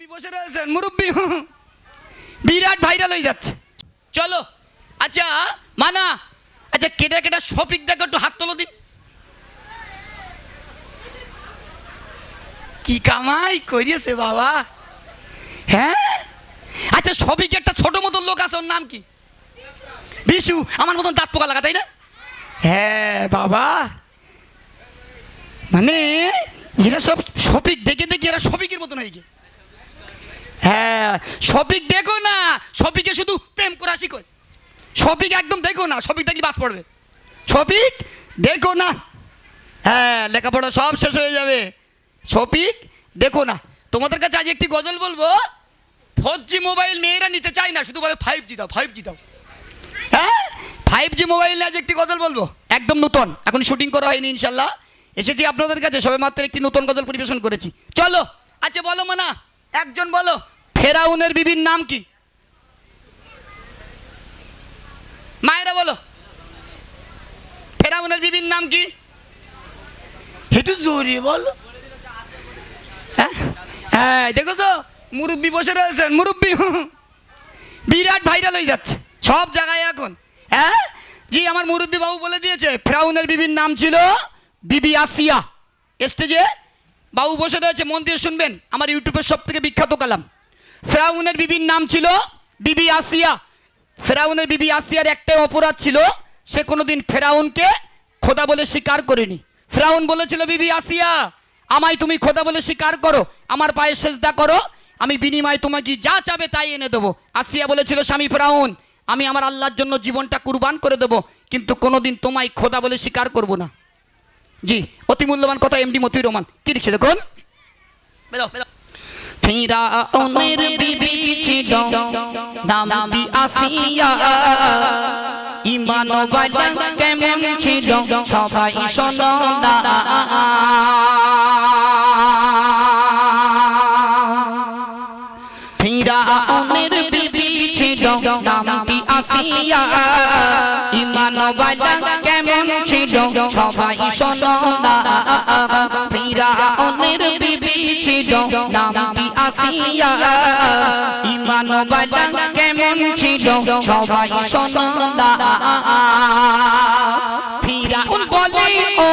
মুরব্বী বসে রয়েছেন, মুরব্বী। বিরাট ভাইরাল হয়ে যাচ্ছে। চলো আচ্ছা মানা আচ্ছা কেটে কেটে শপিক দেখো, একটু হাত তোলো দিন। কি কামাই করিয়েছে বাবা। হ্যাঁ? আচ্ছা সবিকে একটা ছোট মতন লোক আছে, ওর নাম কি? বিশু, আমার মতন দাঁত পোকা লাগা, তাই না? হ্যাঁ বাবা। মানে এরা সব শপিক দেখে দেখে এরা শপিকের মতন হয়ে গিয়ে। হ্যাঁ শপিক দেখো না শপিকে শুধু প্রেম করা শিখোয় শপিক একদম দেখো না শপিক দেখলে বাস পড়বে। শপিক দেখো না। হ্যাঁ লেখাপড়া সব শেষ হয়ে যাবে। শপিক দেখো না। তোমাদের কাছে আজ একটি গজল বলব। ফোর জি মোবাইল মেয়েরা নিতে চায় না, শুধু বলে ফাইভ জি দাও ফাইভ জি দাও। হ্যাঁ ফাইভ জি মোবাইল আজ একটি গজল বলব। একদম নতুন, এখন শুটিং করা হয়নি, ইনশাল্লাহ। এসেছি আপনাদের কাছে সবে মাত্র একটি নতুন গজল পরিবেশন করেছি। চলো আচ্ছা বলো মানা। একজন বলো। ফেরাউনের বিবির নাম কি? মায়েরা বলো। ফেরাউনের বিবির নাম কি? একটু জোরে বলো। হ্যাঁ? হ্যাঁ দেখো তো মুরব্বী বসে রয়েছেন মুরব্বী। বিরাট ভাইরাল হয়ে যাচ্ছে সব জায়গায় এখন। হ্যাঁ? জি আমার মুরব্বী বাবু বলে দিয়েছে ফেরাউনের বিবির নাম ছিল বিবি আসিয়া। স্টেজে বাবু বসে রয়েছে, মন দিয়ে শুনবেন। আমার ইউটিউবের সব থেকে বিখ্যাত কালাম। ফ্রাউনের বিবির নাম ছিল বিবি আসিয়া। ফেরাউনের বিবি আসিয়ার একটাই অপরাধ ছিল, সে কোনোদিন ফেরাউনকে খোদা বলে স্বীকার করেনি। ফেরাউন বলেছিল, বিবি আসিয়া, আমায় তুমি খোদা বলে স্বীকার করো, আমার পায়ে সেজদা করো, আমি বিনিময়ে তোমাকে যা চাবে তাই এনে দেবো। আসিয়া বলেছিল, স্বামী ফেরাউন, আমি আমার আল্লাহর জন্য জীবনটা কুরবান করে দেবো, কিন্তু কোনোদিন তোমায় খোদা বলে স্বীকার করব না। জি অতি মূল্যবান কথা এমডি মতিউর রহমান। কি লিখছে দেখুন? ফিরাউনের বিবি ছিল আসিয়া। বালা কেমন ছিল সবাই শোনো না। ফিরাউনের বিবি ছিল নামটি আসিয়া ইমান বালা কেমন ছিল? সবাই শোনো না ফিরাউনের বিবি ছিল, নামটি আসিয়া। ইমান বালা কেমন ছিল? সবাই শোনো না ফিরাউন বলে, ও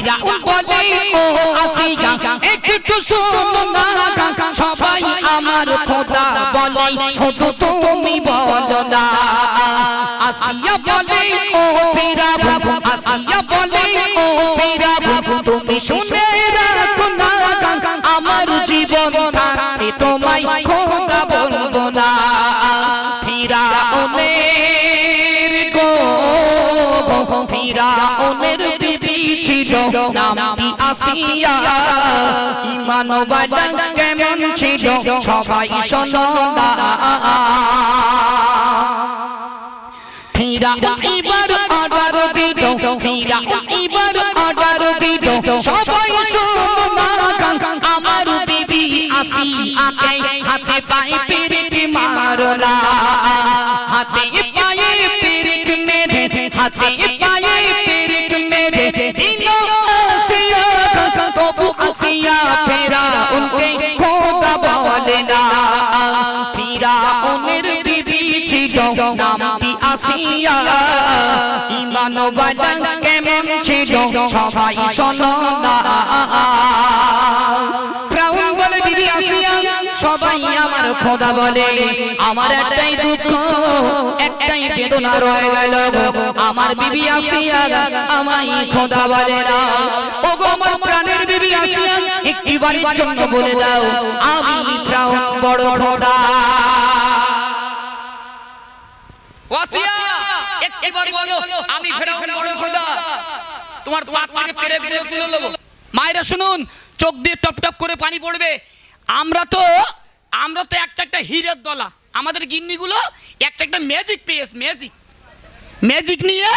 ফিরাউন বলে ও আসিয়া একটু শোনো না সবাই আমার খোদা বলে শুধু তুমি বলো না আসিয়া বলে ও ফিরাবু আসিয়া বলে ও ফিরাবু তুমি শুনে ছিল নামটি আসিয়া, ইমান বালা কেমন ছিল সবাই শোনো ফিরা এবার অর্ডার আমার হাতে পায়ে ছিল নামটি আসিয়া ইমান কেমন ছিল সবাই শোনো না আমার খোদা বলে আমার একটাই দুঃখ একটাই বেদনা রয়ে গেল আমার বিবি আসিয়া আমায় খোদা বলে না ও গো আমার প্রাণের বিবি আসিয়া একটি বাড়ির জন্য বলে দাও আমি বড় খোদা ওয়াসিয়া! একবার বলো আমি ফেরাউন বড় খোদা। তোমার থেকে তুলে নেব। মায়েরা শুনুন চোখ দিয়ে টপ টপ করে পানি পড়বে। আমরা তো আমরা তো একটা একটা হীরের দলা। আমাদের গিন্নিগুলো একটা একটা ম্যাজিক পেয়েছে ম্যাজিক ম্যাজিক নিয়ে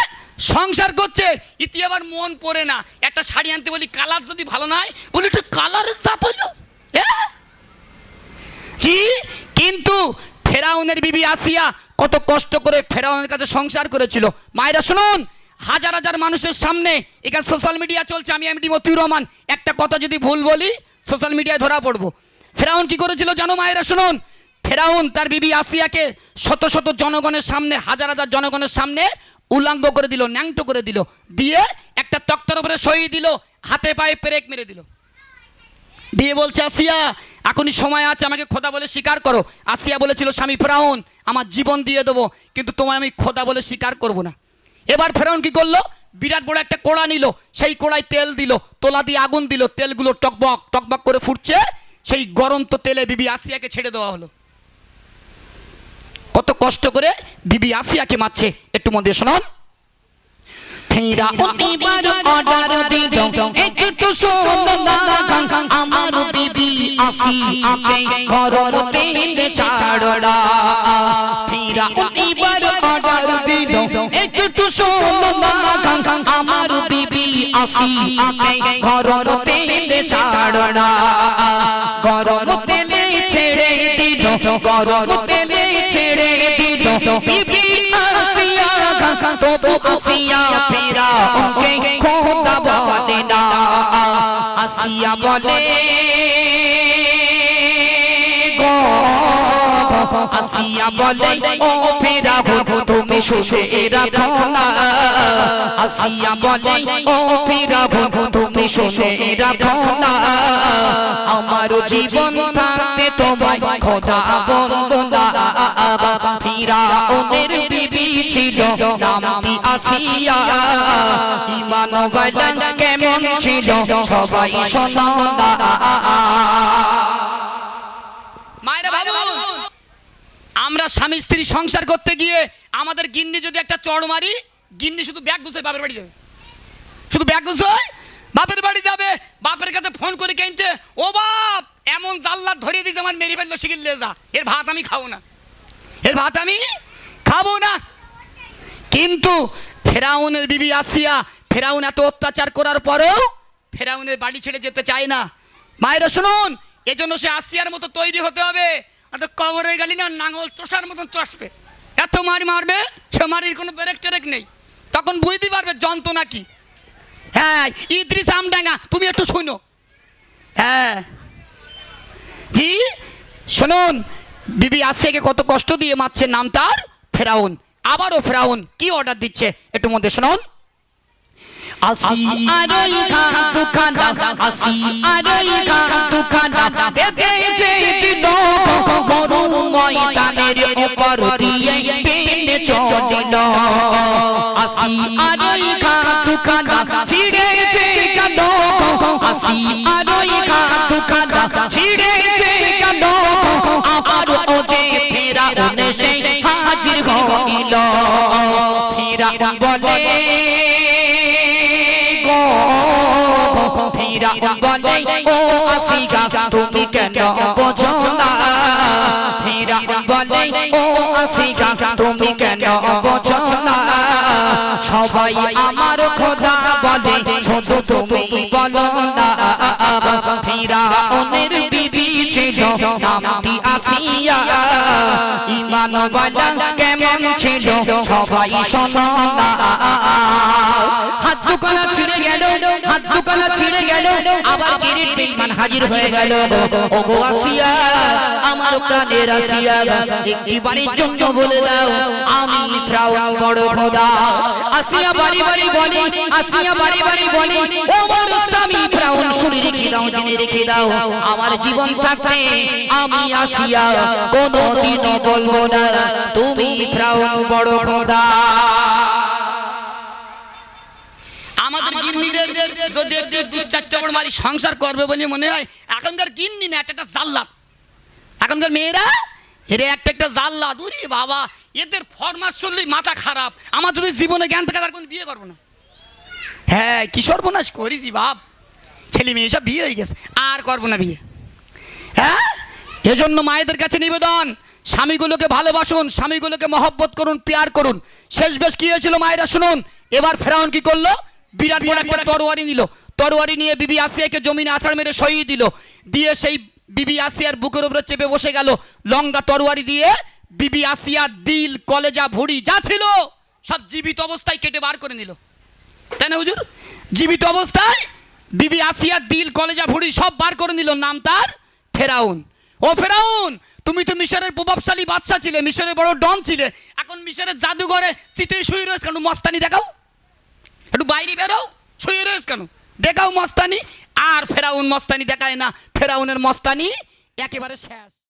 সংসার করছে। ইতি আবার মন পড়ে না। একটা শাড়ি আনতে বলি কালার যদি ভালো নয় বলি একটু কালারের সাথ হলো? হ্যাঁ? কি? কিন্তু ফেরাউনের বিবি আসিয়া কত কষ্ট করে ফেরাউনের কাছে সংসার করেছিল। মায়েরা শুনুন, হাজার হাজার মানুষের সামনে এখানে সোশ্যাল মিডিয়া চলছে, আমি এমডি মতিউর রহমান। একটা কথা যদি ভুল বলি সোশ্যাল মিডিয়ায় ধরা পড়ব। ফেরাউন কি করেছিল জানো মায়েরা শুনুন? ফেরাউন তার বিবি আসিয়াকে শত শত জনগণের সামনে, হাজার হাজার জনগণের সামনে উল্লাঙ্গ করে দিল, ন্যাংটো করে দিল। দিয়ে একটা তক্তার উপরে সই দিল, হাতে পায়ে পেরেক মেরে দিল। দিয়ে বলছে আসিয়া এখনই সময় আছে আমাকে খোদা বলে স্বীকার করো। আসিয়া বলেছিল স্বামী ফেরাউন আমার জীবন দিয়ে দেবো কিন্তু তোমায় আমি খোদা বলে স্বীকার করব না। এবার ফেরাউন কি করল? বিরাট বড় একটা কোড়া নিল সেই কোড়ায় তেল দিল তোলা দিয়ে আগুন দিল তেলগুলো টকবক টকবক করে ফুটছে সেই গরম তো তেলে বিবি আসিয়াকে ছেড়ে দেওয়া হলো। কত কষ্ট করে বিবি আসিয়াকে মারছে একটু মধ্যে শোনান। ফেরা অর্ডার দিল একটু শোনো না। আফি আকে গরম তেল ছাড়ড়া ফিরা এবার অর্ডার দিল, একটু শোনো না আমার বিবি আফি আকে গরম তেল ছাড়ড়া গরম তেলে ছেড়ে দিল, গরম তেলে ছেড়ে দিল। বিবি আফিয়া তবু আসিয়া ফেরা ওকে খোদা বলে না। আসিয়া বলে আসিয়া বলে, ও ফেরা তুমি শুনে রাখো আসিয়া বলে, ও ফেরা তুমি শুনে রাখো আমার জীবন থাকতে তোমায় খোদা বলব না ফিরা ওদের বিবি ছিল, নামটি আসিয়া। ইমান কেমন ছিল, সবাই শোনো না মায়েরা ভাবুন আমরা স্বামী স্ত্রী সংসার করতে গিয়ে আমাদের গিন্নি যদি একটা চড় মারি, গিন্নি শুধু ব্যাগ গুছোয় বাপের বাড়ি যাবে। শুধু ব্যাগ গুছোয় বাপের বাড়ি যাবে। বাপের কাছে ফোন করে কিনতে, ও বাপ, এমন জাল্লাদ ধরিয়ে দিয়েছে আমার মেরি ফেলল শিখিল লেজা। এর ভাত আমি খাব না। এর ভাত আমি খাব না। কিন্তু ফেরাউনের বিবি আসিয়া ফেরাউন এত অত্যাচার করার পরেও ফেরাউনের বাড়ি ছেড়ে যেতে চায় না। মায়েরা শুনুন, এজন্য সে আসিয়ার মতো তৈরি হতে হবে। আর কবরে গেলি না, নাঙল চষার মতন চষবে। এত মারি মারবে, সে মারির কোনো ব্রেক টেরেক নেই। তখন বুঝতে পারবে যন্ত্রণা কি। হ্যাঁ ইদ্রিস আমডাঙ্গা, তুমি একটু শোনো। হ্যাঁ। জি, শুনুন, বিবি আসিয়াকে কত কষ্ট দিয়ে মারছে নাম তার? ফেরাউন, আবারও ফেরাউন, কি অর্ডার দিচ্ছে? একটু মধ্যে শুনুন। আসি, আরই খা দুখানা, আসি, আরই খা দুখানা, বেঁধে ময়দানের উপর দিয়ে টেনে চলিল আসি আরই খা দুখানা ছিড়ে যে গেল আসি আরই খা দুখানা ছিড়ে যে গেল আবার ও যে ফেরা উনেশে হাজির হইল ফেরা বলে গো ফিরা বলে আসিগা তুমি কেন বোঝো না ফিরা বলে, ও আসিগা তুমি কেন বোঝো না সবাই আমার শুধু তুমি বলো না ফিরা ওনের বিবি ছিল। নামটি আসিয়া ইমান বালা কেমন ছিল? সবাই শোনো না হাত দুকানা ছিঁড়ে গেল, হাত দুকানা ছিঁড়ে গেল, আবার গিরিট বেঈমান হাজির হয়ে গেল। ও গো আসিয়া, আমার প্রাণের আসিয়া, একটি বাড়ির জন্য বলে দাও, আমি বড় খোদা। আসিয়া বাড়ি বাড়ি বলে, আসিয়া বাড়ি বাড়ি বলে ও আমার স্বামী ফ্রাউন শুনে রেখে দাও জেনে রেখে দাও আমার জীবন থাকতে আমি আসিয়া কোনোদিনও বলব না তুমি ফ্রাউন বড় খোদা। আমাদের গিন্নিদের যদি দু চার চাপড় মারি সংসার করবে বলে মনে হয় এখনকার গিন্নি না একটা একটা জাল্লাদ। এখনকার মেয়েরা এরে একটা একটা জাল্লাদ। উরি বাবা এদের ফরমাস শুনলেই মাথা খারাপ। আমার যদি জীবনে জ্ঞান থাকে তার কোনো বিয়ে করব না। হ্যাঁ কি সর্বনাশ করেছি বাপ। ছেলে মেয়ে সব বিয়ে হয়ে গেছে আর করব না বিয়ে। হ্যাঁ? এজন্য মায়েদের কাছে নিবেদন স্বামীগুলোকে ভালোবাসুন স্বামীগুলোকে মহব্বত করুন পেয়ার করুন। শেষ বেশ কি হয়েছিল মায়েরা শুনুন এবার ফেরাউন কি করল? বিরাট বড় একটা তরোয়ারি নিল। তরোয়ারি নিয়ে বিবি আসিয়াকে জমিনে আছাড় মেরে সইয়ে দিল। দিয়ে সেই বিবি আসিয়ার বুকের উপরে চেপে বসে গেল। লঙ্গা তরোয়ারি দিয়ে বিবি আসিয়ার দিল কলেজা ভুড়ি যা ছিল সব জীবিত অবস্থায় কেটে বার করে নিল। তাই না হুজুর? জীবিত অবস্থায় বিবি আসিয়ার দিল, কলেজা, ভুড়ি সব বার করে নিল। নাম তার ফেরাউন। ও ফেরাউন, তুমি তো মিশরের প্রভাবশালী বাদশা ছিলে, মিশরের বড় ডন ছিলে। এখন মিশরের জাদুঘরে চিতে শুয়ে রয়েছে কেন? মস্তানি দেখাও। একটু বাইরে বেরো। শুয়ে রয়েছে কেন? দেখাও মস্তানি। আর ফেরাউন মস্তানি দেখায় না। ফেরাউনের মস্তানি একেবারে শেষ।